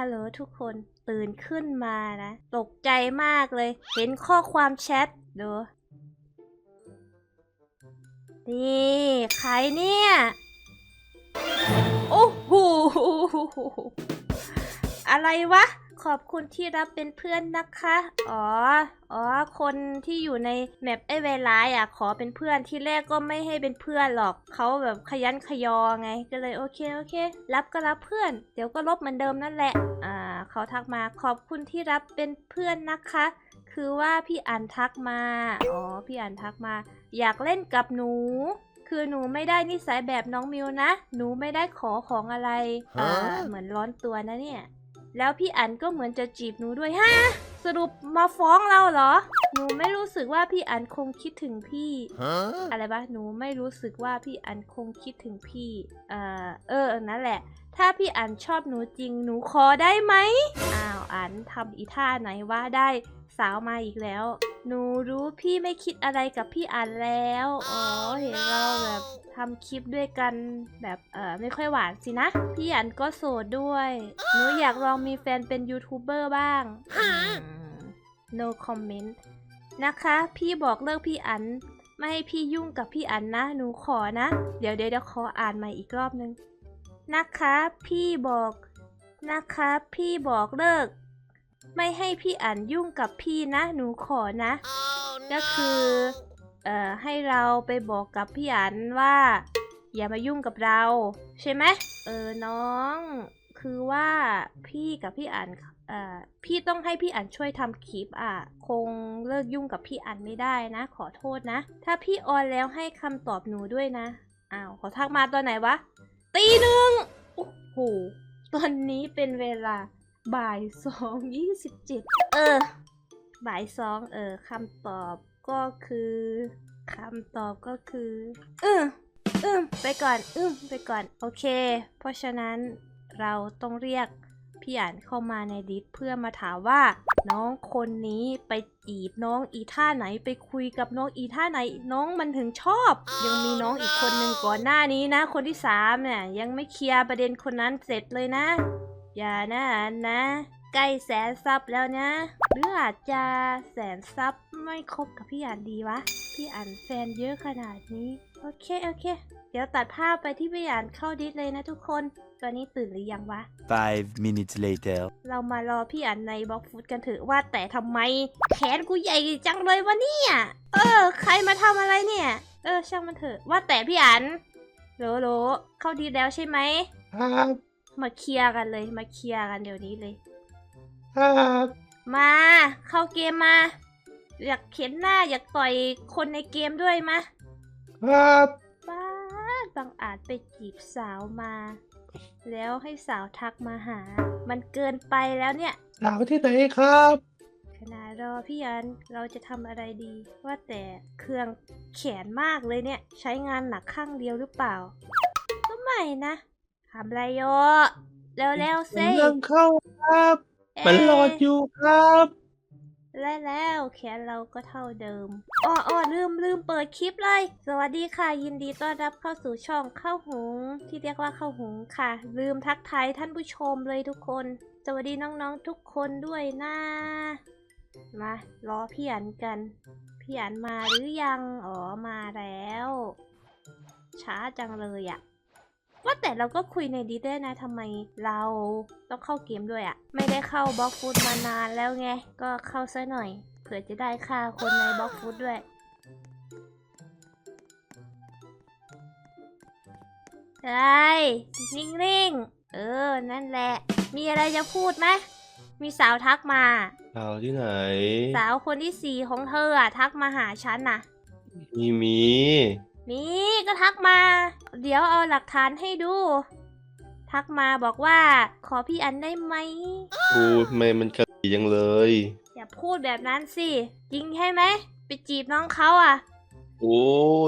ฮัลโหลทุกคนตื่นขึ้นมานะ ตกใจมากเลย เห็นข้อความแชทดูนี่ใครเนี่ย โอ้โหอะไรวะ ขอบคุณที่รับเป็นเพื่อนนะคะ อ๋อ อ๋อ คนที่อยู่ในแมปไอเวลายอะขอเป็นเพื่อนที่แรกก็ไม่ให้เป็นเพื่อนหรอกเขาแบบขยันขยอไง ก็เลยโอเคโอเค รับก็รับเพื่อน เดี๋ยวก็ลบเหมือนเดิมนั่นแหละ อ่าเขาทักมาขอบคุณที่รับเป็นเพื่อนนะคะ คือว่าพี่อันทักมา อ๋อ พี่อันทักมา อยากเล่นกับหนูคือหนูไม่ได้นิสัยแบบน้องมิวนะ หนูไม่ได้ขอของอะไร อ่า เหมือนร้อนตัวนะเนี่ย แล้วพี่อันก็เหมือนจะจีบหนูด้วยฮะสรุปมาฟ้องเราเหรอ หนูไม่รู้สึกว่าพี่อันคงคิดถึงพี่ Huh? อะไรปะหนูไม่รู้สึกว่าพี่อันคงคิดถึงพี่ เอ่อเออนั่นแหละ ถ้าพี่อันชอบหนูจริงหนูขอได้ไหมอ้าวอันทำอีท่าไหนว่าได้สาวมาอีกแล้ว หนูรู้พี่ไม่คิดอะไรกับพี่อันแล้ว อ๋อ เห็นเราแบบทำคลิปด้วยกันแบบเออไม่ค่อยหวานสินะ พี่อันก็โสดด้วย หนูอยากลองมีแฟนเป็นยูทูบเบอร์บ้าง no comment นะคะ พี่บอกเลิกพี่อัน ไม่ให้พี่ยุ่งกับพี่อันนะ หนูขอนะ เดี๋ยวเดี๋ยวเดี๋ยวขออ่านใหม่อีกรอบนึง นะคะ พี่บอก นะคะ พี่บอกเลิก ไม่ให้พี่อันยุ่งกับพี่นะ หนูขอนะก็คือเอ่อให้เราไปบอกกับพี่อันว่า อย่ามายุ่งกับเรา ใช่ไหมเออน้อง คือว่าพี่กับพี่อันเอ่อพี่ต้องให้พี่อันช่วยทำคลิปอะ คงเลิกยุ่งกับพี่อันไม่ได้นะ ขอโทษนะ ถ้าพี่ออนแล้วให้คำตอบหนูด้วยนะอ้าวขอทักมาตอนไหนวะตีหนึ่งโอ้โหตอนนี้เป็นเวลา บ่ายสองยี่สิบเจ็ดเออ บ่ายสองเออคำตอบก็คือคำตอบก็คืออืมอืมไปก่อนอืมไปก่อน โอเค เพราะฉะนั้นเราต้องเรียกพี่อ่านเข้ามาในดิสเพื่อมาถามว่า น้องคนนี้ไปจีบน้องอีท่าไหนไปคุยกับน้องอีท่าไหน น้องมันถึงชอบ ยังมีน้องอีกคนหนึ่งก่อนหน้านี้นะ คนที่สามเนี่ยยังไม่เคลียร์ประเด็นคนนั้นเสร็จเลยนะ อย่านะอันนะ ใกล้แสนซับแล้วนะ หรืออาจจะแสนซับไม่ครบกับพี่อ่านดีวะ พี่อ่านแฟนเยอะขนาดนี้ โอเค โอเค เดี๋ยวตัดภาพไปที่พี่อ่านเข้าดิสเลยนะทุกคน ตอนนี้ตื่นหรือยังวะ Five minutes later. เรามารอพี่อ่านในบล็อกฟุตกันเถอะว่าแต่ทำไมแขนกูใหญ่จังเลยวะเนี่ย เออ ใครมาทำอะไรเนี่ย เออ ช่างมันเถอะว่าแต่พี่อ่านโหลโหลเข้าดีแล้วใช่ไหมครับ มาเคลียร์กันเลย มาเคลียร์กันเดี๋ยวนี้เลย ครับมาเข้าเกมมา อยากเข็นหน้าอยากต่อยคนในเกมด้วยมะครับบ้าดบางอาจไปจีบสาวมา แล้วให้สาวทักมาหา มันเกินไปแล้วเนี่ย สาวที่ไหนครับ ขณะรอพี่ยันเราจะทำอะไรดี ว่าแต่เครื่องแขนมากเลยเนี่ย ใช้งานหนักข้างเดียวหรือเปล่า ก็ไม่นะ ทำอะไรโยเร็วๆกสิำลังเข้าครับ มันรออยู่ครับ และแล้วแขนเราก็เท่าเดิมอ้ออ้อลืมลืมเปิดคลิปเลย สวัสดีค่ะ ยินดีต้อนรับเข้าสู่ช่องเข้าหุงที่เรียกว่าเข้าหุงค่ะ ลืมทักทายท่านผู้ชมเลยทุกคน สวัสดีน้องๆทุกคนด้วยนะมารอพี่อันกันพี่อันมาหรือยัง อ๋อมาแล้ว ช้าจังเลยอะ ว่าแต่เราก็คุยในดีได้นะทำไมเราต้องเข้าเกมด้วยอะไม่ได้เข้าบล็อกฟุตมานานแล้วไง ก็เข้าซะหน่อย เผื่อจะได้ค่าคนในบล็อกฟุตด้วยไอ้ยนิ่งๆ เออ นั่นแหละ มีอะไรจะพูดไหม มีสาวทักมา สาวที่ไหน สาวคนที่สี่ของเธออะทักมาหาฉันน่ะมีมี มีก็ทักมา เดี๋ยวเอาหลักฐานให้ดู ทักมาบอกว่า ขอพี่อันได้ไหมพูดทำไมมันกระดีจังเลย อย่าพูดแบบนั้นสิ จริงใช่ไหม ไปจีบน้องเขาอะ โอ้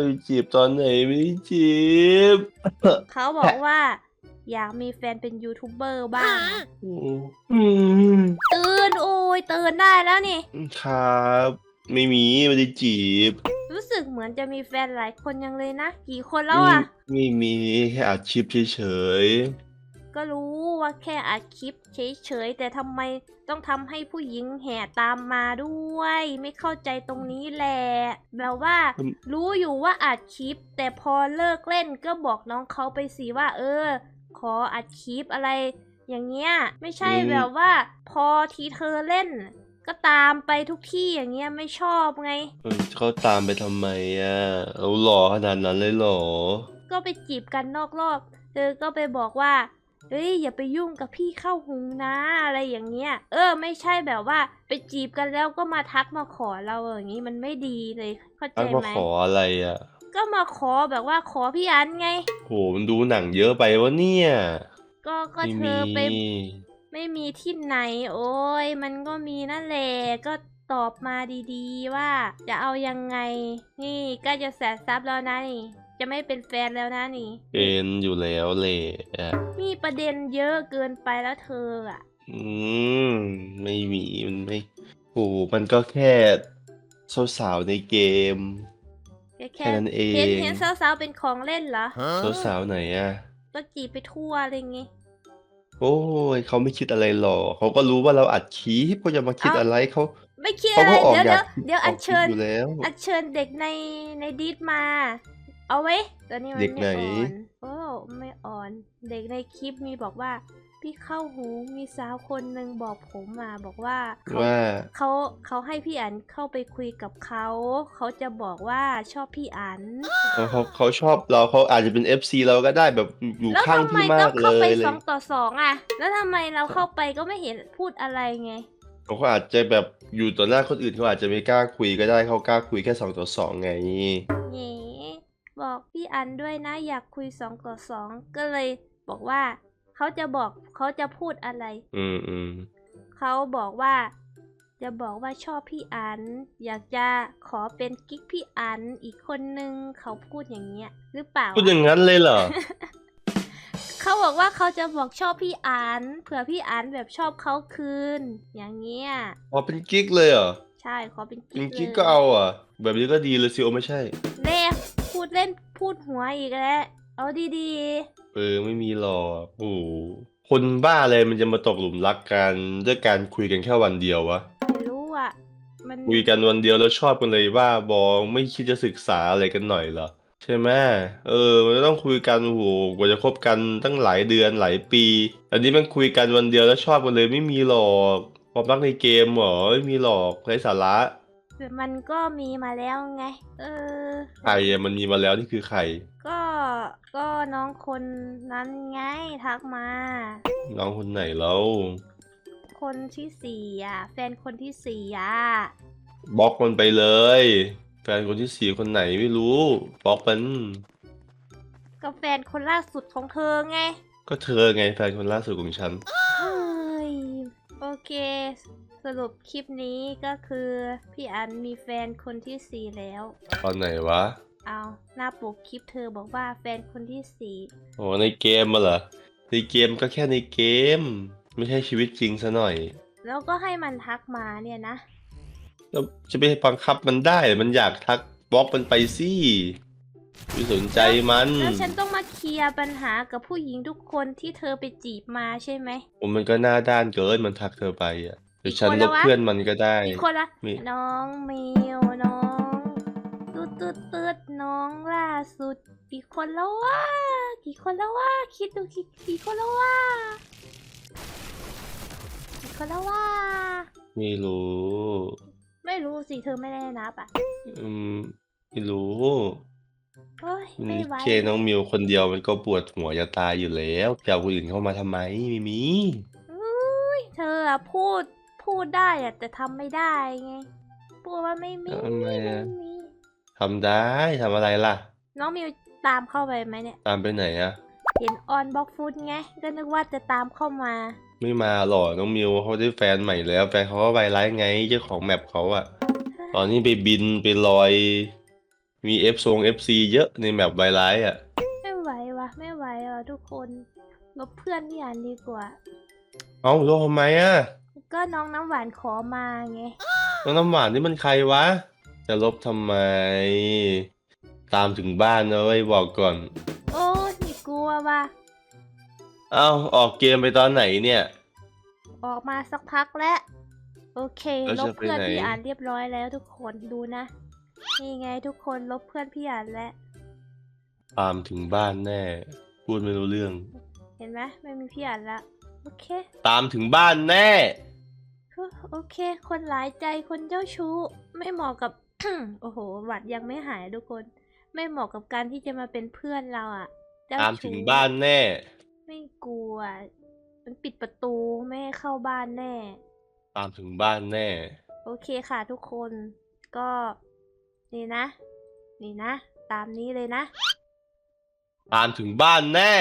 ยจีบตอนไหนไม่ได้จีบเขาบอกว่า อยากมีแฟนเป็นยูทูบเบอร์บ้างอืมตื่นโอ้ยตื่นได้แล้วนี่ ครับ ไม่มีไม่ได้จีบรู้สึก เหมือนจะมีแฟนหลายคนยังเลยนะ กี่คนแล้วอะ ไม่มีแค่อัดคลิปเฉยก็รู้ว่าแค่อัดคลิปเฉยๆแต่ทำไมต้องทำให้ผู้หญิงแห่ตามมาด้วย ไม่เข้าใจตรงนี้แหละแบบว่าอืมรู้อยู่ว่าอัดคลิป แต่พอเลิกเล่นก็บอกน้องเขาไปสิว่า เออ ขออัดคลิปอะไร อย่างเงี้ย ไม่ใช่แบบว่า พอทีเธอเล่น ก็ตามไปทุกที่อย่างเงี้ยไม่ชอบไง เออเขาตามไปทำไมอะเราหล่อขนาดนั้นเลยเหรอ ก็ไปจีบกันนอกรอบเธอก็ไปบอกว่าเฮ้ยอย่าไปยุ่งกับพี่เข้าหุงนะอะไรอย่างเงี้ย เออ ไม่ใช่แบบว่า ไปจีบกันแล้วก็มาทักมาขอเราอย่างงี้มันไม่ดีเลยเข้าใจทักมาไหมขออะไรอะก็มาขอแบบว่าขอพี่อันไง โหมันดูหนังเยอะไปวะเนี่ยก็ก็ไม่เธมีอไป ไม่มี ที่ไหน โอ้ยมันก็มีนั่นแหละก็ตอบมาดีๆว่า จะเอายังไง นี่ก็จะแสนซับแล้วนะนี่ จะไม่เป็นแฟนแล้วนะนี่ เป็นอยู่แล้วแหละอะมีประเด็นเยอะเกินไปแล้วเธออะ อืม ไม่มี มันไม่โหมันก็แค่สาวๆในเกม แค่แค่นั้นเองเห็นเห็นสาวๆเป็นของเล่นเหรอสาวๆไหนอะ ก็จีบไปทั่วอะไรเงี้ย โอ้ยเขาไม่คิดอะไรหรอกเขาก็รู้ว่าเราอัดคลิปเขาจะมาคิดเอ้าอะไรเขา ไม่คิดเขาอะไรก็ออกเดี๋ยวอยาเดี๋ยวกเดี๋ยวอัญออกคลิปเชิญอยู่แล้ว อัญเชิญเด็กในในดีดมา เอาไว้ตอนนี้มันเด็กไหน ไม่อ่อนโอ้ไม่อ่อน เด็กในคลิปมีบอกว่า พี่เข้าหูมีสาวคนหนึ่งบอกผมมาบอกว่าเขาว่าเขาเขาให้พี่อันเข้าไปคุยกับเขาเขาจะบอกว่าชอบพี่อันเขาเขาเขาชอบเราเขาอาจจะเป็น FC เราก็ได้แบบอยู่แล้วข้างทำไมพี่มาต้อกงเลเข้าไปยเลสยองต่อสองอะ แล้วทำไมเราเข้าไปก็ไม่เห็นพูดอะไรไงเขาก็อาจจะแบบอยู่ต่อหน้าคนอื่นเขาอาจจะไม่กล้าคุยก็ได้เขากล้าคุยแค่สองต่อสองไงเย่บอกพี่อันด้วยนะอยากคุยสองต่อสองก็เลยบอกว่า เขาจะบอกเขาจะพูดอะไร อืมอืมเขาบอกว่า จะบอกว่าชอบพี่อัน อยากจะขอเป็นกิ๊กพี่อันอีกคนนึงเขาพูดอย่างเงี้ย หรือเปล่าพูดอย่างนั้นเลยเหรอเขาบอกว่าเขาจะบอกชอบพี่อันเผื่อพี่อันแบบชอบเขาคืน อย่างเงี้ยพอเป็นกิ๊กเลยเหรอใช่ขอเป็นเป็กิ๊นกกิ๊กเลยก็เอาอะ แบบนี้ก็ดีเลยสิโอไม่ใช่เล่พูดเล่นพูดหัวอีกแล้วเอาดี เออไม่มีหรอกโอ้โหคนบ้าเลยมันจะมาตกหลุมรักกันด้วยการคุยกันแค่วันเดียววะๆไม่รู้อะ มันคุยกันวันเดียวแล้วชอบกันเลยว่าบอไม่คิดจะศึกษาอะไรกันหน่อยเหรอใช่ไหมเออมันต้องคุยกันโอ้โหกว่าจะคบกันตั้งหลายเดือนหลายปี อันนี้มันคุยกันวันเดียวแล้วชอบกันเลยไม่มีหรอกความรักในเกมเหรอไม่มีหรอกไร้สาระแต่มันก็มีมาแล้วไง เออ ใครอะมันมีมาแล้วนี่คือใคร ก็ ก็น้องคนนั้นไงทักมา น้องคนไหนแล้วคนที่สี่อะ แฟนคนที่สี่อะบล็อกมันไปเลย แฟนคนที่สี่คนไหนไม่รู้บล็อกมันก็แฟนคนล่าสุดของเธอไง ก็เธอไงแฟนคนล่าสุดของฉัน เฮ้ย โอเค สรุปคลิปนี้ก็คือ พี่อันมีแฟนคนที่สี่แล้ว ตอนไหนวะ เอาหน้าปกคลิปเธอบอกว่าแฟนคนที่สี่โอ้ในเกมมาเหรอ ในเกมก็แค่ในเกม ไม่ใช่ชีวิตจริงซะหน่อย แล้วก็ให้มันทักมาเนี่ยนะแล้วจะไปบังคับมันได้มันอยากทักบล็อกมันไปสิไม่สนใจมันแล้วฉันต้องมาเคลียร์ปัญหากับผู้หญิงทุกคนที่เธอไปจีบมาใช่ไหมผมมันก็หน้าด้านเกินมันทักเธอไปอะเดี๋ยวฉันกี่คนลแล้วบวะเพื่อนมันก็ได้อีกคนละมีน้องมิวน้อง ตืดตืดตืดน้องล่าสุด กี่คนแล้ววะกี่คนแล้ววะคิดดูกี่กี่คนแล้ววะกี่คนแล้ววะไม่รู้ ไม่รู้สิเธอไม่ได้นับอะอืมไม่รู้เฮ้ยมันไม่ไหวเคน้องมิวคนเดียวมันก็ปวดหัวจะตายอยู่แล้วจะเอาคนอื่นเข้ามาทำไมไม่มีอุ้ยเธออะพูดพูดได้อะแต่ทำไม่ได้ไงพูดว่าไม่มีทำไมไม่อะมี ทำได้ทำอะไรล่ะ น้องมิวตามเข้าไปไหมเนี่ย ตามไปไหนอะเห็นออนบล็อกฟุตไง ก็นึกว่าจะตามเข้ามา ไม่มาหรอกน้องมิวเขาได้แฟนใหม่แล้ว แฟนเขาก็ไวไลฟ์ไงเจ้าของแมปเขาอะตอนนี้ไปบินไปลอย มีเอฟซงเอฟซีเยอะในแมปไวไลฟ์อะไม่ไหววะไม่ไหวอะทุกคนลบเพื่อนพี่อันดีกว่า เอ้าโลกทำไมอะก็น้องน้ำหวานขอมาไง น้องน้ำหวานนี่มันใครวะ จะลบทำไม ตามถึงบ้านนะเว้ยบอกก่อน โอ้ยนี่กลัวว่ะ เอ้าออกเกมไปตอนไหนเนี่ย ออกมาสักพักแล้ว โอเค แล้วลจะบไปเพื่อนไหนพี่อ่านเรียบร้อยแล้วทุกคนดูนะ นี่ไงทุกคนลบเพื่อนพี่อ่านแล้ว ตามถึงบ้านแน่ พูดไม่รู้เรื่อง เห็นไหมไม่มีพี่อ่านละโอเคตามถึงบ้านแน่ฮู้โอเค คนหลายใจคนเจ้าชู้ ไม่เหมาะกับ โอ้โห หวัดยังไม่หายทุกคน ไม่เหมาะกับการที่จะมาเป็นเพื่อนเราอะเจ้ตามชู้ถึงบ้านแน่ ไม่กลัว มันปิดประตูไม่ให้เข้าบ้านแน่ ตามถึงบ้านแน่ โอเคค่ะทุกคนก็นี่นะ นี่นะ ตามนี้เลยนะตามถึงบ้านแน่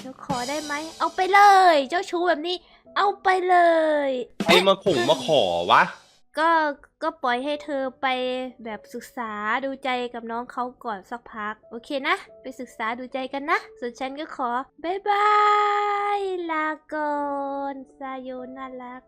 เดี๋ยวขอได้ไหม เอาไปเลย เจ้าชู้แบบนี้ เอาไปเลย ไอ้มาข่งมาขอวะ ก็ก็ปล่อยให้เธอไปแบบศึกษาดูใจกับน้องเขาก่อนสักพัก โอเคนะ ไปศึกษาดูใจกันนะ ส่วนฉันก็ขอบายบาย ลาก่อนซาโยน่ารัก